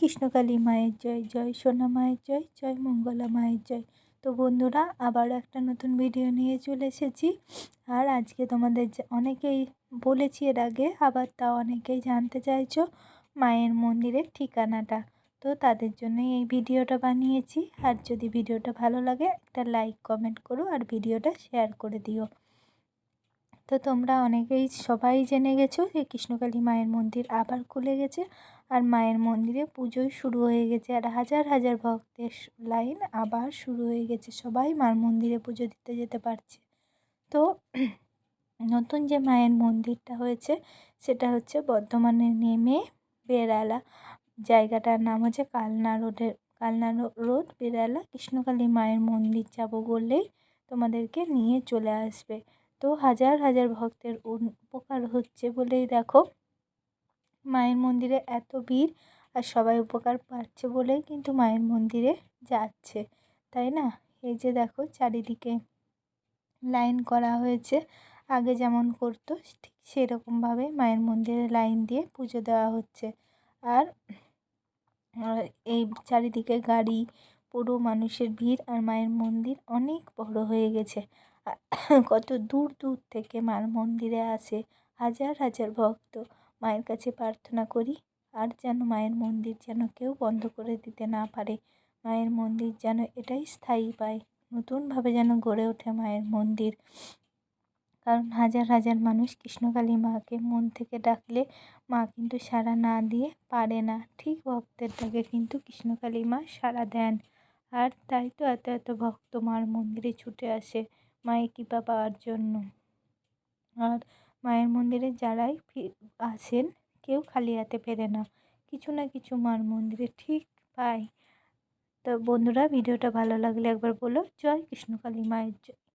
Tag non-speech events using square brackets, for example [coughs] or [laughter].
কৃষ্ণকালী মায়ের জয় জয় সোনা মায়ের জয় জয় মঙ্গলা মায়ের জয়। তো বন্ধুরা, আবার একটা নতুন ভিডিও নিয়ে চলে এসেছি। আর আজকে তোমাদের অনেকেই বলেছি এর আগে, আবার তা অনেকেই জানতে চাইছো মায়ের মন্দিরের ঠিকানাটা। তো তাদের জন্যই এই ভিডিওটা বানিয়েছি। আর যদি ভিডিওটা ভালো লাগে, একটা লাইক কমেন্ট করো আর ভিডিওটা শেয়ার করে দিও। তো তোমরা অনেকেই সবাই জেনে গেছো যে কৃষ্ণকালী মায়ের মন্দির আবার খুলে গেছে আর মায়ের মন্দিরে পুজোই শুরু হয়ে গেছে আর হাজার হাজার ভক্তের লাইন আবার শুরু হয়ে গেছে। সবাই মার মন্দিরে পুজো দিতে যেতে পারছে। তো নতুন যে মায়ের মন্দিরটা হয়েছে সেটা হচ্ছে বর্ধমানে নেমে বেড়ালা। জায়গাটার নাম হচ্ছে কালনা রোডের কালনা রোড, বেড়ালা। কৃষ্ণকালী মায়ের মন্দির যাব বললেই তোমাদেরকে নিয়ে চলে আসবে। তো হাজার হাজার ভক্তের উপকার হচ্ছে বলেই দেখো। মায়ের মন্দিরে এত ভিড় আর সবাই উপকার পাচ্ছে বলেই কিন্তু মায়ের মন্দিরে যাচ্ছে, তাই না? এই যে দেখো চারিদিকে লাইন করা হয়েছে, আগে যেমন করতো ঠিক সেরকমভাবে মায়ের মন্দিরে লাইন দিয়ে পুজো দেওয়া হচ্ছে। আর এই চারিদিকে গাড়ি, পুরো মানুষের ভিড় আর মায়ের মন্দির অনেক বড় হয়ে গেছে। [coughs] কত দূর দূর থেকে মার মন্দিরে আসে হাজার হাজার ভক্ত। মায়ের কাছে প্রার্থনা করি, আর যেন মায়ের মন্দির যেন কেউ বন্ধ করে দিতে না পারে। মায়ের মন্দির যেন এটাই স্থায়ী পায়, নতুনভাবে যেন গড়ে ওঠে মায়ের মন্দির। কারণ হাজার হাজার মানুষ কৃষ্ণকালী মাকে মন থেকে ডাকলে মা কিন্তু সাড়া না দিয়ে পারে না। ঠিক ভক্তের ডাকে কিন্তু কৃষ্ণকালী মা সাড়া দেন। আর তাই তো এত এত ভক্ত মার মন্দিরে ছুটে আসে। মায়ের কৃপা পাওয়ার জন্য। আর মায়ের মন্দিরে যারাই আসেন কেউ খালি হাতে ফেরে না। কিছু না কিছু মার মন্দিরে ঠিক পায় তো বন্ধুরা, ভিডিওটা ভালো লাগলে একবার বলো। জয় কৃষ্ণকালী মায়ের জয়।